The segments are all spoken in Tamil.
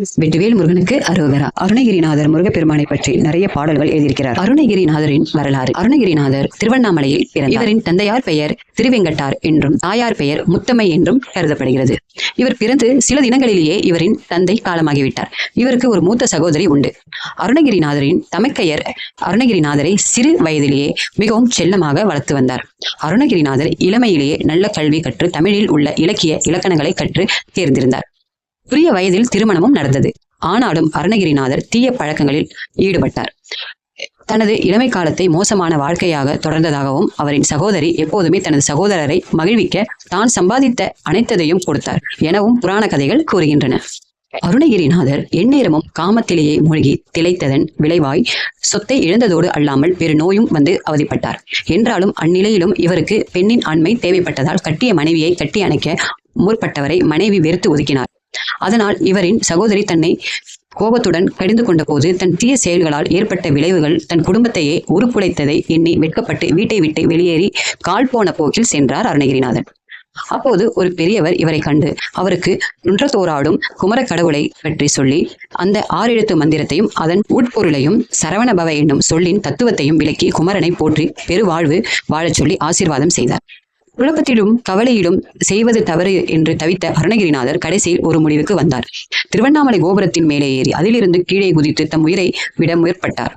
வெற்றிவேல் முருகனுக்கு அரோகரா அருணகிரிநாதர் முருகப்பெருமானை பற்றி நிறைய பாடல்கள் எழுதியிருக்கிறார். அருணகிரிநாதரின் வரலாறு. அருணகிரிநாதர் திருவண்ணாமலையில் பிறந்தார். இவரின் தந்தையார் பெயர் திருவெங்கட்டார் என்றும் தாயார் பெயர் முத்தம்மை என்றும் கருதப்படுகிறது. இவர் பிறந்து சில தினங்களிலேயே இவரின் தந்தை காலமாகிவிட்டார். இவருக்கு ஒரு மூத்த சகோதரி உண்டு. அருணகிரிநாதரின் தமக்கையர் அருணகிரிநாதரை சிறு வயதிலேயே மிகவும் செல்லமாக வளர்த்து வந்தார். அருணகிரிநாதர் இளமையிலேயே நல்ல கல்வி கற்று தமிழில் உள்ள இலக்கிய இலக்கணங்களை கற்று தேர்ந்திருந்தார். உரிய வயதில் திருமணமும் நடந்தது. ஆனாலும் அருணகிரிநாதர் தீய பழக்கங்களில் ஈடுபட்டார். தனது இளமை காலத்தை மோசமான வாழ்க்கையாக தொடர்ந்ததாகவும் அவரின் சகோதரி எப்போதுமே தனது சகோதரரை மகிழ்விக்க தான் சம்பாதித்த அனைத்ததையும் கொடுத்தார் எனவும் புராண கதைகள் கூறுகின்றன. அருணகிரிநாதர் எந்நேரமும் காமத்திலேயே மூழ்கி திளைத்ததன் விளைவாய் சொத்தை இழந்ததோடு அல்லாமல் பெரு நோயும் வந்து அவதிப்பட்டார். என்றாலும் அந்நிலையிலும் இவருக்கு பெண்ணின் ஆண்மை தேவைப்பட்டதால் கட்டிய மனைவியை கட்டி அணைக்க முற்பட்டவரை மனைவி வெறுத்து ஒதுக்கினார். அதனால் இவரின் சகோதரி தன்னை கோபத்துடன் கடிந்து கொண்டபோது தன் தீய செயல்களால் ஏற்பட்ட விளைவுகள் தன் குடும்பத்தையே உருக்குலைத்ததை எண்ணி வெட்கப்பட்டு வீட்டை விட்டு வெளியேறி கால் போன போக்கில் சென்றார் அருணகிரிநாதன். அப்போது ஒரு பெரியவர் இவரை கண்டு அவருக்கு நுன்றத்தோராடும் குமர கடவுளை பற்றி சொல்லி அந்த ஆறெழுத்து மந்திரத்தையும் அதன் உட்பொருளையும் சரவணபவ என்னும் சொல்லின் தத்துவத்தையும் விளக்கி குமரனை போற்றி பெருவாழ்வு வாழச் சொல்லி ஆசீர்வாதம் செய்தார். குழப்பத்திலும் கவலையிலும் செய்வது தவறு என்று தவித்த அருணகிரிநாதர் கடைசியில் ஒரு முடிவுக்கு வந்தார். திருவண்ணாமலை கோபுரத்தின் மேலே ஏறி அதிலிருந்து கீழே குதித்து தம் உயிரை விட முயற்பட்டார்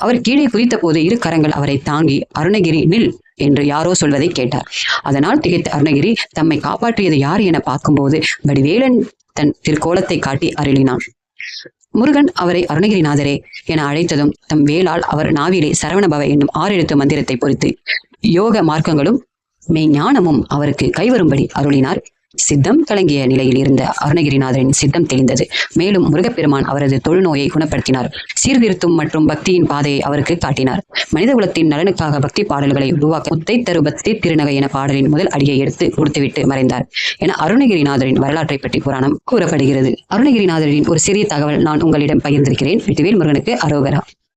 அவர் கீழே குதித்த போது இரு கரங்கள் அவரை தாங்கி அருணகிரி நில் என்று யாரோ சொல்வதை கேட்டார். அதனால் திகைத்த அருணகிரி தம்மை காப்பாற்றியது யார் என பார்க்கும்போது வடிவேலன் தன் திருக்கோலத்தை காட்டி அருளினான். முருகன் அவரை அருணகிரிநாதரே என அழைத்ததும் தம் வேளால் அவர் நாவிலே சரவணபவ என்னும் ஆறெழுத்து மந்திரத்தை பொறுத்து யோக மார்க்கங்களும் மெய்ஞானமும் அவருக்கு கைவரும்படி அருளினார். சித்தம் கலங்கிய நிலையில் இருந்த அருணகிரிநாதரின் சித்தம் தெளிந்தது. மேலும் முருகப்பெருமான் அவரது தொழுநோயை குணப்படுத்தினார். சீர்திருத்தும் மற்றும் பக்தியின் பாதையை அவருக்கு காட்டினார். மனித குலத்தின் நலனுக்காக பக்தி பாடல்களை உருவாக்க முத்தை தருபத்தி திருநகை என பாடலின் முதல் அடியை எடுத்து கொடுத்துவிட்டு மறைந்தார் என அருணகிரிநாதரின் வரலாற்றை பற்றி புராணம் கூறப்படுகிறது. அருணகிரிநாதரின் ஒரு சிறிய தகவல் நான் உங்களிடம் பகிர்ந்திருக்கிறேன். வெற்றிவேல் முருகனுக்கு அரோகரா.